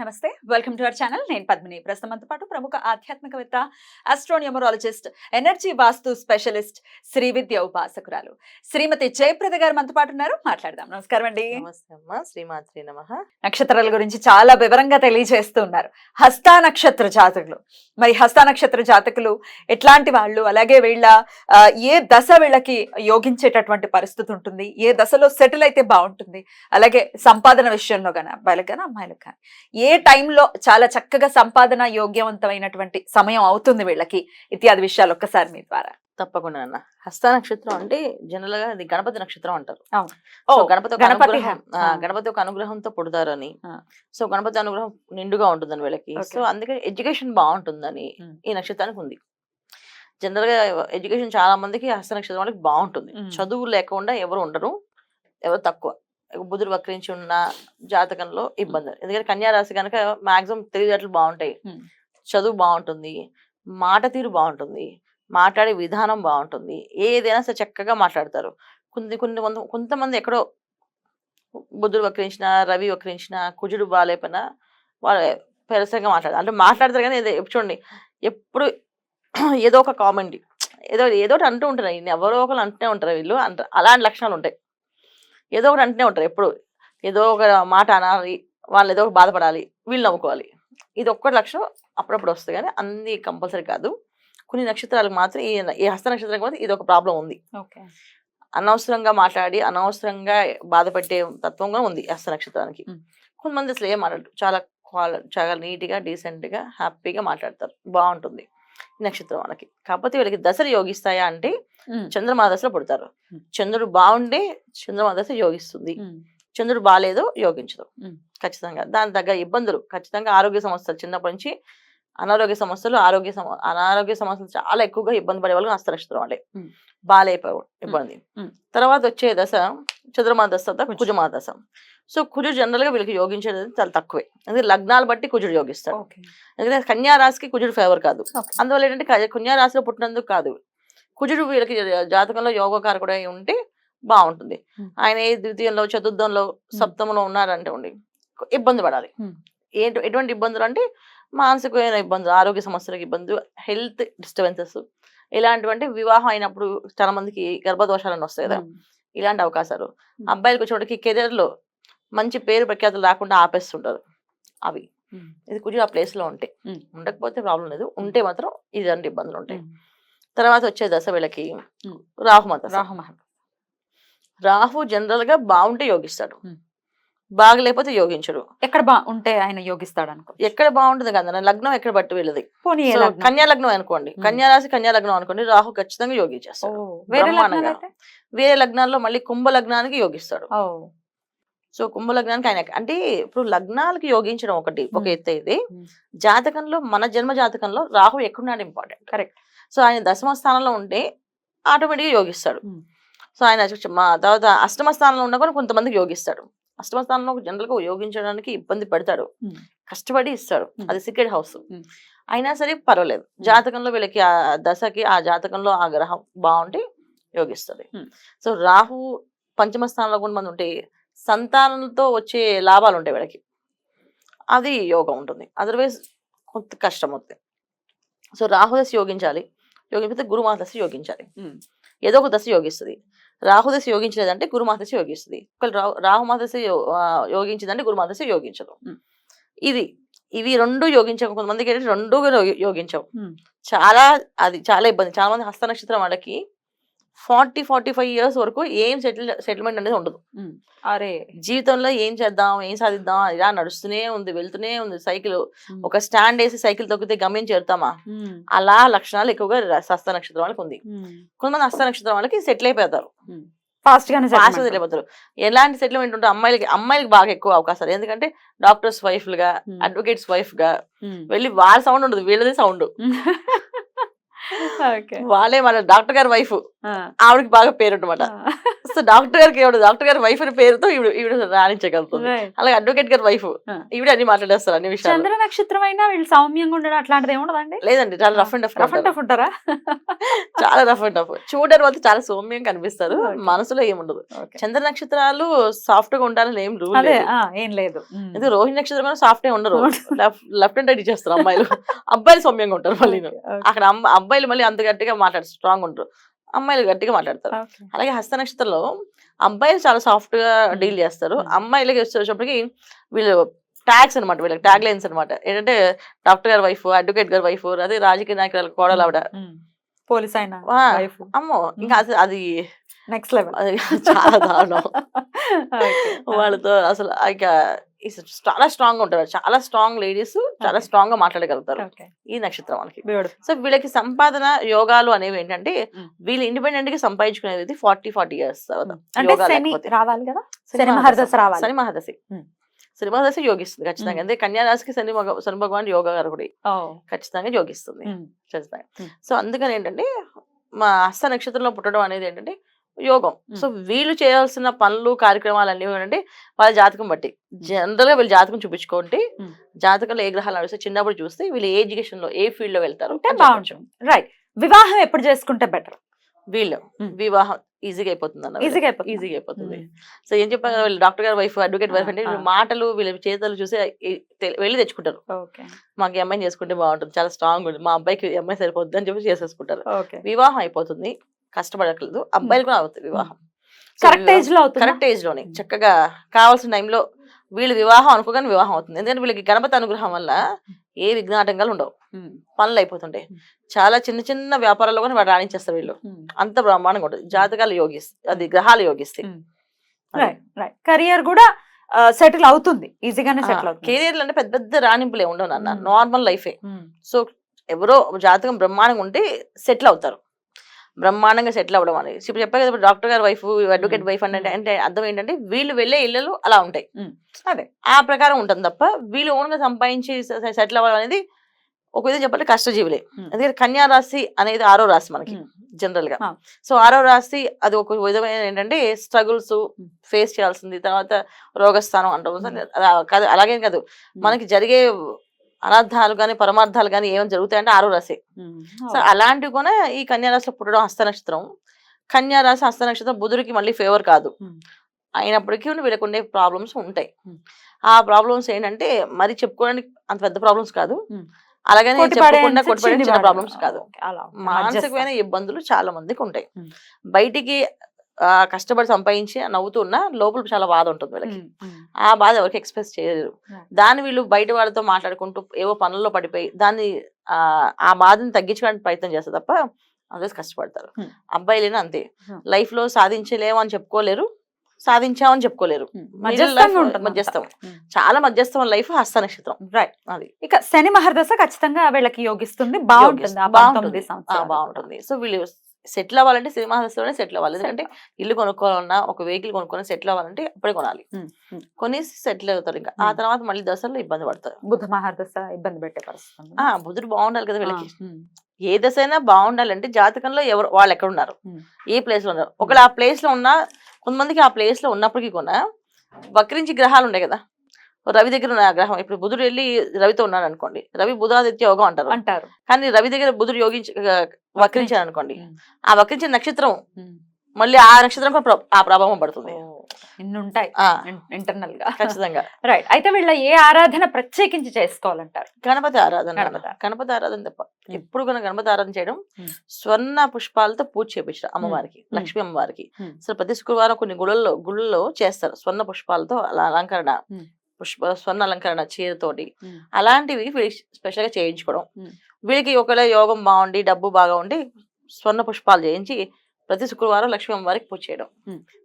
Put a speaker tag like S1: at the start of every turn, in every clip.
S1: నమస్తే. Welcome to our channel నేను పద్మిని. ప్రస్తుతంతో పాటు ప్రముఖ ఆధ్యాత్మికవేత్త astronumerologist energy vastu specialist Shri Vidya ఉపాసకురాలు Shrimati Jayaprada garu మనతో పాటు ఉన్నారు. మాట్లాడదాం. నమస్కారం అండి.
S2: శ్రీమాత్రి నమ.
S1: నక్షత్రాల గురించి చాలా వివరంగా తెలియజేస్తూ ఉన్నారు. హస్తా నక్షత్ర జాతకులు. మరి హస్తా నక్షత్ర జాతకులు ఎట్లాంటి వాళ్ళు? అలాగే వీళ్ళ ఏ దశ వీళ్ళకి యోగించేటటువంటి పరిస్థితి ఉంటుంది? ఏ దశలో సెటిల్ అయితే బాగుంటుంది? అలాగే సంపాదన విషయంలో కానీ అబ్బాయిలకు కానీ అమ్మాయిలకు కానీ ఏ టైంలో చాలా చక్కగా సంపాదన యోగ్యవంతమైనటువంటి సమయం అవుతుంది వీళ్ళకి ఇత్యాది విషయాలు ఒక్కసారి మీ ద్వారా
S2: తప్పకుండా అన్న హస్త నక్షత్రం అంటే జనరల్గా అది గణపతి నక్షత్రం అంటారు గణపతి
S1: గణపతి.
S2: గణపతి ఒక అనుగ్రహంతో పుడతారని. సో గణపతి అనుగ్రహం నిండుగా ఉంటుందని వీళ్ళకి
S1: Okay.
S2: సో అందుకే ఎడ్యుకేషన్ బాగుంటుందని. ఈ నక్షత్రానికి ఉంది జనరల్గా ఎడ్యుకేషన్ చాలా మందికి హస్త నక్షత్రం వాళ్ళకి బాగుంటుంది. చదువు లేకుండా ఎవరు ఉండరు ఎవరు తక్కువ బుధుడు వక్రించి ఉన్న జాతకంలో ఇబ్బంది. ఎందుకంటే కన్యా రాశి కనుక మాక్సిమం తెలివితేటలు బాగుంటాయి.
S1: Mm.
S2: చదువు బాగుంటుంది. మాట తీరు బాగుంటుంది. మాట్లాడే విధానం బాగుంటుంది. ఏదైనా సరే చక్కగా మాట్లాడతారు. కొన్ని కొన్ని కొంత- కొంతమంది ఎక్కడో బుద్ధుడు వక్రించిన రవి వక్రించిన కుజుడు బాగాలేపైనా వాళ్ళు పెరసంగా మాట్లాడతారు. అంటే మాట్లాడతారు కానీ చూడండి ఎప్పుడు ఏదో ఒక కామెంట్ ఏదో ఏదో అంటూ ఉంటారు. ఎవరో ఒకరు అంటూనే ఉంటారు వీళ్ళు. అంట అలాంటి లక్షణాలు ఉంటాయి. ఏదో ఒకటి అంటూనే ఉంటారు. ఎప్పుడు ఏదో ఒక మాట అనాలి వాళ్ళు ఏదో ఒకటి బాధపడాలి వీళ్ళు నవ్వుకోవాలి. ఇది ఒక్కటి లక్షణం అప్పుడప్పుడు వస్తుంది. కానీ అన్ని కంపల్సరీ కాదు. కొన్ని నక్షత్రాలకు మాత్రం ఈ ఈ హస్త నక్షత్రాలకు మాత్రం ఇది ఒక ప్రాబ్లం ఉంది అనవసరంగా మాట్లాడి అనవసరంగా బాధ పెట్టే తత్వంగా ఉంది హస్త నక్షత్రానికి. కొంతమంది అసలు ఏం మాట్లాడరు. చాలా క్వాల చాలా నీట్గా డీసెంట్గా హ్యాపీగా మాట్లాడతారు. బాగుంటుంది. నక్షత్రం వాళ్ళకి. కాకపోతే వీళ్ళకి దశలు యోగిస్తాయా అంటే చంద్రమా దశలో పుడతారు. చంద్రుడు బాగుండే చంద్రమా దశ యోగిస్తుంది చంద్రుడు బాగాలేదు యోగించదు. ఖచ్చితంగా. దాని తగ్గ ఇబ్బందులు. ఖచ్చితంగా ఆరోగ్య సమస్యలు చిన్నప్పటి నుంచి అనారోగ్య సమస్యలు ఆరోగ్య సమ అనారోగ్య సమస్యలు చాలా ఎక్కువగా ఇబ్బంది పడే వాళ్ళు. హస్త నక్షత్రం వాళ్ళే. బాగాలేకపో ఇబ్బంది. తర్వాత వచ్చే దశ చంద్రమా దశ తర్వాత కుజమా దశ. సో కుజుడు జనరల్గా వీళ్ళకి యోగించేది చాలా తక్కువే. ఎందుకంటే లగ్నాలు బట్టి కుజుడు యోగిస్తాడు. ఎందుకంటే కన్యా రాశికి కుజుడు ఫేవర్ కాదు. అందువల్ల ఏంటంటే కన్యా రాశిలో పుట్టినందుకు కాదు. కుజుడు వీళ్ళకి జాతకంలో యోగకారకుడు అయి ఉంటే బాగుంటుంది. ఆయన ఏ ద్వితీయంలో చతుర్థంలో సప్తమంలో ఉన్నారంటే ఉండి ఇబ్బంది పడాలి. ఏంటి ఎటువంటి ఇబ్బందులు అంటే మానసికమైన ఇబ్బందులు ఆరోగ్య సమస్యలకు ఇబ్బందులు హెల్త్ డిస్టర్బెన్సెస్ ఇలాంటివంటే వివాహం అయినప్పుడు చాలా మందికి గర్భదోషాలను వస్తాయి కదా. ఇలాంటి అవకాశాలు. అబ్బాయిలకు వచ్చేటికి కెరీర్లో మంచి పేరు ప్రఖ్యాతులు రాకుండా ఆపేస్తుంటారు అవి. ఇది కుజుడు ఆ ప్లేస్లో ఉంటాయి. ఉండకపోతే ప్రాబ్లం లేదు. ఉంటే మాత్రం ఇలాంటి ఇబ్బందులు ఉంటాయి. తర్వాత వచ్చే దశ వీళ్ళకి. రాహుమత
S1: రాహు మహా
S2: రాహు జనరల్గా బాగుంటే యోగిస్తాడు. బాగలేకపోతే యోగించడు.
S1: ఎక్కడ బా ఉంటే ఆయన యోగిస్తాడు అనుకో
S2: ఎక్కడ బాగుంటుంది కదా లగ్నం ఎక్కడ బట్టి వీళ్ళది?
S1: పోనీ?
S2: కన్యా లగ్నం అనుకోండి. కన్యా రాశి కన్యా లగ్నం అనుకోండి రాహు ఖచ్చితంగా యోగించేస్తాడు.
S1: వేరే
S2: లగ్నాల్లో మళ్ళీ కుంభ లగ్నానికి యోగిస్తాడు. సో కుంభ లగ్నానికి ఆయన అంటే ఇప్పుడు లగ్నాలకి యోగించడం ఒకటి ఒక. ఎత్తు ఇది. జాతకంలో మన జన్మ జాతకంలో రాహు ఎక్కడున్నాడు ఇంపార్టెంట్
S1: Correct.
S2: సో ఆయన దశమ స్థానంలో ఉంటే ఆటోమేటిక్గా యోగిస్తాడు. సో ఆయన తర్వాత అష్టమ స్థానంలో ఉన్నా కూడా కొంతమందికి యోగిస్తాడు. అష్టమ స్థానంలో జనరల్గా యోగించడానికి ఇబ్బంది పెడతాడు
S1: మ్మ్.
S2: కష్టపడి ఇస్తాడు
S1: మ్మ్.
S2: అది సీక్రెట్ హౌస్. అయినా సరే పర్వాలేదు. జాతకంలో వీళ్ళకి ఆ దశకి ఆ జాతకంలో ఆ గ్రహం బాగుంటే యోగిస్తుంది. సో రాహు పంచమ స్థానంలో కూడా మంది ఉంటే సంతానంతో వచ్చే లాభాలు ఉంటాయి వీళ్ళకి. అది యోగం ఉంటుంది. అదర్వైజ్ కొంత కష్టం అవుతుంది. సో రాహు దశ యోగించాలి. యోగించితే గురుమాత దశ యోగించాలి. ఏదో ఒక దశ యోగిస్తుంది. రాహు దశ యోగించలేదంటే గురుమాత దశ యోగిస్తుంది. ఒకవేళ రాహు రాహుమాత దశ యో- ఆ, యోగించిందంటే గురుమాత దశ యోగించదు. ఇది ఇవి రెండు యోగించవు. కొంతమందికి ఏంటంటే రెండు యోగించవు. చాలా అది చాలా ఇబ్బంది. చాలా మంది హస్త నక్షత్రం వాళ్ళకి ఫార్టీ ఫార్టీ ఫైవ్ ఇయర్స్ వరకు ఏం సెటిల్ సెటిల్మెంట్ అనేది ఉండదు.
S1: అరే
S2: జీవితంలో ఏం చేద్దాం ఏం సాధిద్దాం ఇలా నడుస్తూనే ఉంది వెళ్తూనే ఉంది సైకిల్. ఒక స్టాండ్ వేసి సైకిల్ తొక్కితే గమ్యం చేరుతామా. అలా లక్షణాలు ఎక్కువగా హస్త నక్షత్రం వాళ్ళకి ఉంది. కొంతమంది హస్త నక్షత్రం వాళ్ళకి సెటిల్ అయిపోతారు
S1: ఫాస్ట్ గానే
S2: ఫాస్ట్
S1: settlement.
S2: వెళ్ళిపోతారు ఎలాంటి సెటిల్మెంట్ ఉంటే అమ్మాయిలకి అమ్మాయిలకి బాగా ఎక్కువ అవకాశాలు ఎందుకంటే డాక్టర్స్
S1: వైఫ్గా.
S2: అడ్వకేట్స్
S1: వైఫ్గా.
S2: వెళ్ళి వాళ్ళ సౌండ్ ఉండదు వీళ్ళది సౌండ్ వాళ్ళే మన డాక్టర్ గారి వైఫ్. ఆవిడకి బాగా పేరు అనమాట సో డాక్టర్ గారికి ఎవడు డాక్టర్ గారి వైఫ్ అనే పేరుతో ఈవిడ ఈవిడ రాణించగలుగుతుంది. అలాగే అడ్వకేట్ గారి వైఫ్. ఈవిడ అన్ని మాట్లాడేస్తారు అన్ని విషయాలు.
S3: చంద్ర నక్షత్రం అయినా వీళ్ళు సౌమ్యంగా ఉండడం అట్లాంటిది ఏముండదండి
S2: లేదండి చాలా rough and
S3: rough and
S2: tough
S3: ఉంటారా?
S2: చాలా రఫ్ అండ్ టఫ్. చూడడం వల్ల చాలా సౌమ్యం కనిపిస్తారు. మనసులో ఏముండదు. చంద్ర నక్షత్రాలు సాఫ్ట్గా ఉండాలని ఏం రూల్
S3: ఏం లేదు.
S2: ఇది రోహిణి నక్షత్రం కూడా సాఫ్ట్ ఉండరు. లెఫ్ట్ అండ్ రైట్ ఇచ్చేస్తారు అమ్మాయిలు. అబ్బాయిలు సౌమ్యంగా ఉంటారు మళ్ళీ అక్కడ అమ్మ- అబ్బాయిలు మళ్ళీ అంత గట్టిగా మాట్లాడతారు స్ట్రాంగ్ ఉంటారు. అమ్మాయిలు గట్టిగా మాట్లాడతారు. అలాగే హస్త నక్షత్రంలో అబ్బాయిలు చాలా సాఫ్ట్గా డీల్ చేస్తారు. అమ్మాయిలకి వచ్చేటప్పటికి వీళ్ళు ట్యాగ్స్ అనమాట వీళ్ళకి ట్యాగ్ లైన్స్ అనమాట ఏంటంటే డాక్టర్ గారి వైఫ్ అడ్వకేట్ గారి వైఫ్ అదే రాజకీయ నాయకురాలు కోడలు ఆవిడ.
S3: పోలీస్ అయినా
S2: ఆ,
S3: వైఫ్.
S2: అమ్మో ఇంకా అది
S3: నెక్స్ట్ లెవెల్
S2: అది చాలా దారుణం. వాళ్ళతో అసలు ఇక చాలా స్ట్రాంగ్ ఉంటారు. చాలా స్ట్రాంగ్ లేడీస్ చాలా. స్ట్రాంగ్గా మాట్లాడగలుగుతారు. ఈ నక్షత్రం వాళ్ళకి సో వీళ్ళకి సంపాదన యోగాలు అనేవి ఏంటంటే. వీళ్ళు ఇండిపెండెంట్గా సంపాదించుకునేది ఫార్టీ ఫార్టీ ఇయర్స్ తర్వాత.
S3: రావాలి కదా?
S2: శని మహాదశ.
S3: మహర్దశ రావాలి.
S2: శని మహాదశి. యోగిస్తుంది ఖచ్చితంగా. అంటే కన్యా రాశికి శని శని భగవాన్ యోగా గారు ఖచ్చితంగా యోగిస్తుంది. ఖచ్చితంగా. సో అందుకని ఏంటంటే మా హస్త నక్షత్రంలో పుట్టడం అనేది ఏంటంటే యోగం. సో వీళ్ళు చేయాల్సిన పనులు కార్యక్రమాలు అన్ని ఏంటంటే వాళ్ళ జాతకం బట్టి. జనరల్గా వీళ్ళు జాతకం చూపించుకోండి. జాతకంలో ఏ గ్రహాలు నడిస్తే చిన్నప్పుడు చూస్తే వీళ్ళు ఏ ఎడ్యుకేషన్లో ఏ ఫీల్డ్లో వెళ్తారు
S3: రైట్. వివాహం ఎప్పుడు చేసుకుంటే బెటర్?
S2: వీళ్ళు. వివాహం ఈజీగా అయిపోతుంది అన్న
S3: ఈజీగా అయిపోతుంది.
S2: ఈజీగా అయిపోతుంది. సో ఏం చెప్పారు వీళ్ళు డాక్టర్ గారి వైఫ్ అడ్వకేట్ వైఫ్ అంటే వీళ్ళ. మాటలు వీళ్ళ చేతలు చూసి వెళ్ళి తెచ్చుకుంటారు.
S3: ఓకే.
S2: మాకు అమ్మాయిని చేసుకుంటే బాగుంటుంది చాలా స్ట్రాంగ్ ఉంది మా అబ్బాయికి అమ్మాయి సరిపోద్ది అని చెప్పి చేసేసుకుంటారు.
S3: ఓకే.
S2: వివాహం అయిపోతుంది. కష్టపడట్లేదు. అబ్బాయిలు కూడా అవుతుంది వివాహం.
S3: కరెక్ట్ ఏజ్లో
S2: కరెక్ట్ ఏజ్లోనే చక్కగా కావాల్సిన టైంలో వీళ్ళు వివాహం అనుకోగానే వివాహం అవుతుంది. ఎందుకంటే వీళ్ళకి గణపతి అనుగ్రహం వల్ల ఏ విఘ్నాటంకాలు ఉండవు. పనులు అయిపోతుంటాయి.
S3: Hmm.
S2: చాలా చిన్న చిన్న వ్యాపారాల్లో కూడా వాడు రాణించేస్తారు వీళ్ళు. అంత బ్రహ్మాండంగా ఉంటుంది. జాతకాలు యోగిస్తాయి అది గ్రహాలు యోగిస్తాయి
S3: రైట్ కెరియర్ కూడా సెటిల్ అవుతుంది. ఈజీగానే సెటిల్ అవుతుంది.
S2: కెరీర్లు అంటే పెద్ద పెద్ద రాణింపులు ఉండవు. నార్మల్ లైఫే. సో ఎవరో జాతకం బ్రహ్మాండంగా ఉంటే సెటిల్ అవుతారు. బ్రహ్మాండంగా సెటిల్ అవ్వడం అనేది. ఇప్పుడు చెప్పా కదా డాక్టర్ గారి వైఫ్ అడ్వకేట్ వైఫ్ అంటే
S3: Hmm.
S2: అంటే అర్థం ఏంటంటే వీళ్ళు వెళ్ళే ఇళ్ళలు అలా ఉంటాయి.
S3: అదే.
S2: ఆ ప్రకారం ఉంటుంది తప్ప వీళ్ళు ఓన్గా సంపాదించి సెటిల్ అవ్వడం అనేది ఒక విధంగా చెప్పాలంటే కష్టజీవులే.
S3: Hmm.
S2: అందుకని కన్యా రాశి అనేది ఆరో రాశి మనకి. జనరల్గా.
S3: Ah.
S2: సో ఆరో రాశి అది ఒక విధమైన ఏంటంటే స్ట్రగుల్స్ ఫేస్ చేయాల్సింది. తర్వాత రోగస్థానం అంటాం.
S3: Hmm.
S2: అలాగే కాదు. మనకి జరిగే అనర్థాలు కానీ పరమార్థాలు కానీ ఏమైనా జరుగుతాయంటే ఆరో రాశి. సో అలాంటివి కూడా ఈ కన్యా రాశిలో పుట్టడం హస్త నక్షత్రం కన్యా రాశి హస్త నక్షత్రం బుధుడికి మళ్ళీ ఫేవర్ కాదు. అయినప్పటికీ వీళ్ళకు ఉండే ప్రాబ్లమ్స్ ఉంటాయి. ఆ ప్రాబ్లమ్స్ ఏంటంటే మరి చెప్పుకోవడానికి అంత పెద్ద ప్రాబ్లమ్స్ కాదు. అలాగనే
S3: కొట్టిపడే
S2: చెప్పకుండా కొట్టిపడే
S3: చిన్ని వాడు.
S2: ప్రాబ్లమ్స్ కాదు. మానసికమైన ఇబ్బందులు చాలా మందికి ఉంటాయి. బయటికి కష్టపడి సంపాదించి నవ్వుతూ ఉన్నా లోపల చాలా బాధ ఉంటుంది వీళ్ళకి. ఆ బాధ ఎవరికి ఎక్స్ప్రెస్ చేయలేరు. దాన్ని వీళ్ళు బయట వాళ్ళతో మాట్లాడుకుంటూ ఏవో పనుల్లో పడిపోయి దాన్ని ఆ, బాధని తగ్గించడానికి ప్రయత్నం చేస్తారు తప్ప అందరూ కష్టపడతారు.
S3: Hmm.
S2: అబ్బాయిలైనా అంతే.
S3: Hmm.
S2: లైఫ్లో సాధించలేము అని చెప్పుకోలేరు. సాధించామని చెప్పుకోలేరు
S3: ఉంటుంది
S2: మధ్యస్థం.
S3: ఉమ్.
S2: చాలా మధ్యస్థం లైఫ్ హస్త నక్షత్రం
S3: రైట్
S2: అది.
S3: ఇక శని మహర్దశ ఖచ్చితంగా వీళ్ళకి యోగిస్తుంది. బాగుంటుంది.
S2: బాగుంటుంది. సో వీళ్ళు సెటిల్ అవ్వాలంటే సినిమా హస్తలోనే సెటిల్ అవ్వాలి ఎందుకంటే ఇల్లు కొనుక్కోవాలన్నా ఒక వెహికల్ కొనుక్కొని సెటిల్ అవ్వాలంటే అప్పుడే కొనాలి. కొనేసి సెటిల్ అవుతారు ఇంకా. ఆ. తర్వాత మళ్ళీ దశలో ఇబ్బంది పడతారు.
S3: బుధ మహర్దశ ఇబ్బంది పెట్టే పరిస్థితి
S2: బుధుడు బాగుండాలి కదా వీళ్ళకి. ఏ దశ అయినా బాగుండాలంటే జాతకంలో ఎవరు వాళ్ళు ఎక్కడ ఉన్నారు. ఏ ప్లేస్లో ఉన్నారు ఒకవేళ ఆ ప్లేస్లో ఉన్నా కొంతమందికి ఆ ప్లేస్లో ఉన్నప్పటికీ కూడా వక్రించి గ్రహాలు ఉన్నాయి కదా. రవి దగ్గర ఉన్న గ్రహం. ఇప్పుడు బుధుడు వెళ్ళి రవితో ఉన్నాడు అనుకోండి. రవి బుధాదిత్య యోగం అంటారు.
S3: అంటారు.
S2: కానీ రవి దగ్గర బుధుడు యోగించి వక్రించాడు అనుకోండి. ఆ వక్రించిన నక్షత్రం. మళ్ళీ ఆ నక్షత్రం ఆ ప్రభావం పడుతుంది.
S3: ఉంటాయి ఇంటర్నల్గా
S2: ఖచ్చితంగా.
S3: రైట్ అయితే వీళ్ళ ఏ ఆరాధన ప్రత్యేకించి చేసుకోవాలంటారు?
S2: గణపతి ఆరాధన.
S3: గణపతి.
S2: ఆరాధన తప్ప. ఎప్పుడు కూడా గణపతి ఆరాధన చేయడం. స్వర్ణ పుష్పాలతో పూజ చేపించడం అమ్మవారికి. లక్ష్మీ అమ్మవారికి. అసలు ప్రతి శుక్రవారం కొన్ని గుళ్ళల్లో గుళ్ళల్లో చేస్తారు స్వర్ణ పుష్పాలతో అలా అలంకరణ. పుష్ప స్వర్ణ అలంకరణ చీరతోటి. అలాంటివి స్పెషల్గా చేయించుకోవడం. వీళ్ళకి ఒకవేళ యోగం బాగుండి డబ్బు బాగా ఉండి స్వర్ణ పుష్పాలు చేయించి ప్రతి శుక్రవారం లక్ష్మీ అమ్మవారికి పూజ చేయడం.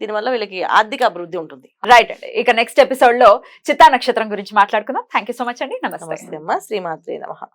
S2: దీనివల్ల వీళ్ళకి ఆర్థిక అభివృద్ధి ఉంటుంది.
S3: రైట్ అండి. ఇక నెక్స్ట్ ఎపిసోడ్లో చిత్తా నక్షత్రం గురించి మాట్లాడుకుందాం. థ్యాంక్ యూ సో మచ్ అండి. నమస్తే.
S2: నమస్తే అమ్మ. శ్రీమాత్రే నమ.